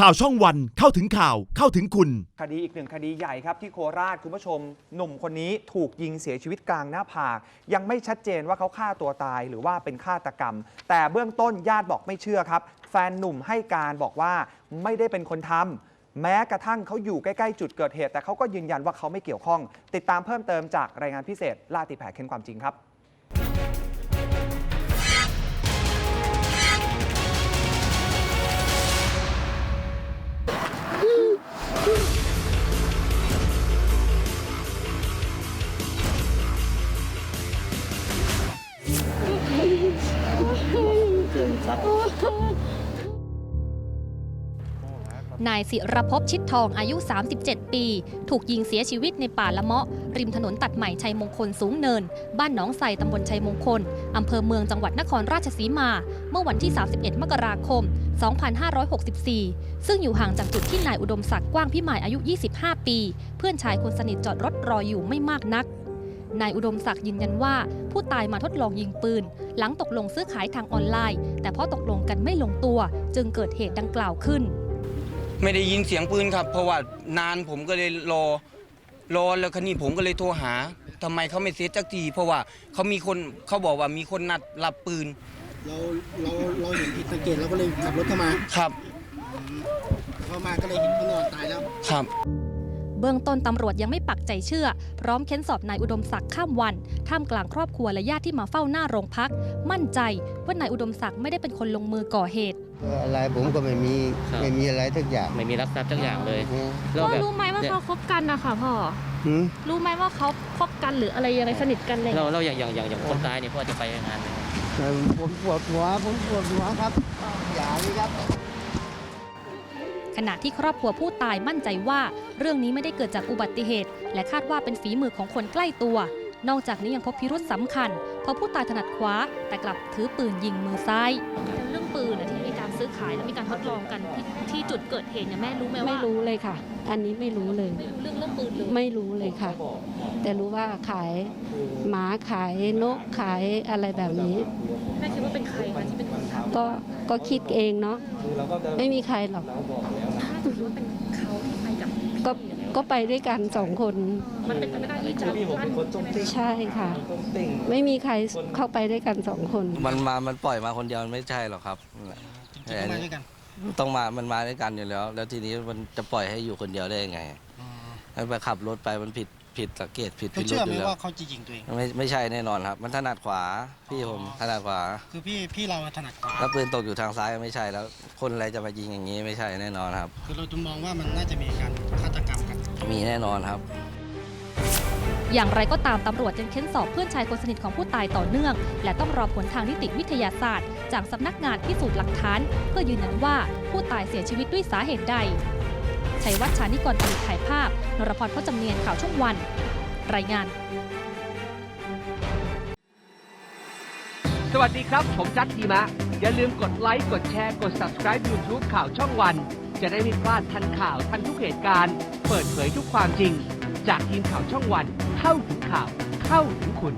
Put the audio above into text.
ข่าวช่องวันเข้าถึงข่าวเข้าถึงคุณ คดีอีกหนึ่งคดีใหญ่ครับที่โคราชคุณผู้ชม หนุ่มคนนี้ถูกยิงเสียชีวิตกลางหน้าผาก ยังไม่ชัดเจนว่าเขาฆ่าตัวตายหรือว่าเป็นฆาตกรรม แต่เบื้องต้นญาติบอกไม่เชื่อครับ แฟนหนุ่มให้การบอกว่าไม่ได้เป็นคนทำแม้กระทั่งเขาอยู่ใกล้ๆจุดเกิดเหตุ แต่เขาก็ยืนยันว่าเขาไม่เกี่ยวข้อง ติดตามเพิ่มเติมจากรายงานพิเศษล่าติแผลเค้นความจริงครับ นายศิรภพชิดทองอายุ 37 ปี ถูกยิงเสียชีวิตในป่าละเมาะ ริมถนนตัดใหม่ชัยมงคลสูงเนิน บ้านหนองไทรตำบลชัยมงคล อำเภอเมืองจังหวัดนครราชสีมา เมื่อวันที่ 31 มกราคม 2564 ซึ่งอยู่ห่างจากจุดที่นายอุดมศักดิ์กว้างพิมายอายุ 25 ปี เพื่อนชายคนสนิทจอดรถรออยู่ไม่มากนัก นายอุดมศักดิ์ยืนยันว่า ผู้ตายมาทดลองยิงปืน หลังตกลงซื้อขายทางออนไลน์ แต่เพราะตกลงกันไม่ลงตัว จึงเกิดเหตุดังกล่าวขึ้น ไม่ได้ยินเสียงปืนครับ เพราะว่านานผมก็เลยรอรอแล้วคันนี้ผมก็เลยโทรหาทำไมเขาไม่เซตจักทีเพราะว่าเขามีคนเขาบอกว่ามีคนนัดรับปืน เราเราเราเห็นผิดสังเกตเราก็เลยขับรถเข้ามาครับเข้ามาก็เลยเห็นเขานอนตายแล้วครับ เบื้องต้นตำรวจยังไม่ปักใจเชื่อ พร้อมเค้นสอบนายอุดมศักดิ์ข้ามวัน ท่ามกลางครอบครัวและญาติที่มาเฝ้าหน้าโรงพัก มั่นใจว่านายอุดมศักดิ์ไม่ได้เป็นคนลงมือก่อเหตุอะไรผมก็ไม่มีครับ ไม่มีอะไรทุกอย่างไม่มีรักทรัพย์ทั้งอย่างเลยอืมแล้วพ่อแบบรู้ไหมว่าเนี่ยเขาคบกันนะคะพ่อ หืมรู้ไหมว่าเขาคบกันหรืออะไรยังไงสนิทกันเลยเราเราอย่างอย่างอย่างอย่างคนตายเนี่ยพ่อจะไปงานไหมเอ่อผมปวดหัวผมปวดหัวครับ อย่าเลยครับ ขณะที่ครอบครัวผู้ตายมั่นใจว่า เรื่องนี้ไม่ได้เกิดจากอุบัติเหตุ และคาดว่าเป็นฝีมือของคนใกล้ตัว นอกจากนี้ยังพบพิรุษสำคัญ เพราะผู้ตายถนัดขวาแต่กลับถือปืนยิงมือซ้ายเรื่องปืนที่มีการซื้อขายและมีการทดลองกันที่จุดเกิดเหตุเนี่ยแม่รู้ไหมไม่รู้เลยค่ะ อันนี้ไม่รู้เลยเรื่องเรื่องปืนเลยไม่รู้เลยค่ะ แต่รู้ว่าขายหมาขายนกขายอะไรแบบนี้แม่คิดว่าเป็นใครคะที่เป็นคนทำก็ก็คิดเองเนาะไม่มีใครหรอก ถ้าคิดว่าเป็นเขาที่ไปกับก็ก็ไปด้วยกันสองคน มันเป็นไปไม่ได้ที่จะลั่นใช่ค่ะไม่มีใครเข้าไปด้วยกันสองคน มันมา มันปล่อยมาคนเดียวมันไม่ใช่หรอกครับจริงๆเขามาด้วยกันต้องมา มันมาด้วยกันอยู่แล้ว แล้วทีนี้มันจะปล่อยให้อยู่คนเดียวได้ยังไงให้ไปขับรถไปมันผิด ผิดสังเกตผิดเขาผิดเชื่ออไหมยู่แล้วว่าเขาจะยิงตัวเอง ไม่ไม่ใช่แน่นอนครับ มันถนัดขวาพี่ผมถนัดขวาคือพี่พี่เราถนัดขวาถ้าปืนตกอยู่ทางซ้ายก็ไม่ใช่แล้ว คนอะไรจะมายิงอย่างนี้ไม่ใช่แน่นอนครับ คือเราจะมองว่ามันน่าจะมีการฆาตกรรมกัน มีแน่นอนครับ อย่างไรก็ตามตำรวจยังเค้นสอบเพื่อนชายคนสนิทของผู้ตายต่อเนื่อง และต้องรอผลทางนิติวิทยาศาสตร์ จากสำนักงานพิสูจน์หลักฐาน เพื่อยืนยันว่าผู้ตายเสียชีวิตด้วยสาเหตุใด ชัยวัฒชานิกรผลิตถ่ายภาพ นรพรพจำเนียนข่าวช่องวัน รายงานสวัสดีครับ ผมจัดทีมะ อย่าลืมกดไลค์ กดแชร์ กด subscribe YouTube ข่าวช่องวัน จะได้ไม่พลาดทันข่าวทันทุกเหตุการณ์ เปิดเผยทุกความจริง จากทีมข่าวช่องวัน เข้าถึงข่าว เข้าถึงคุณ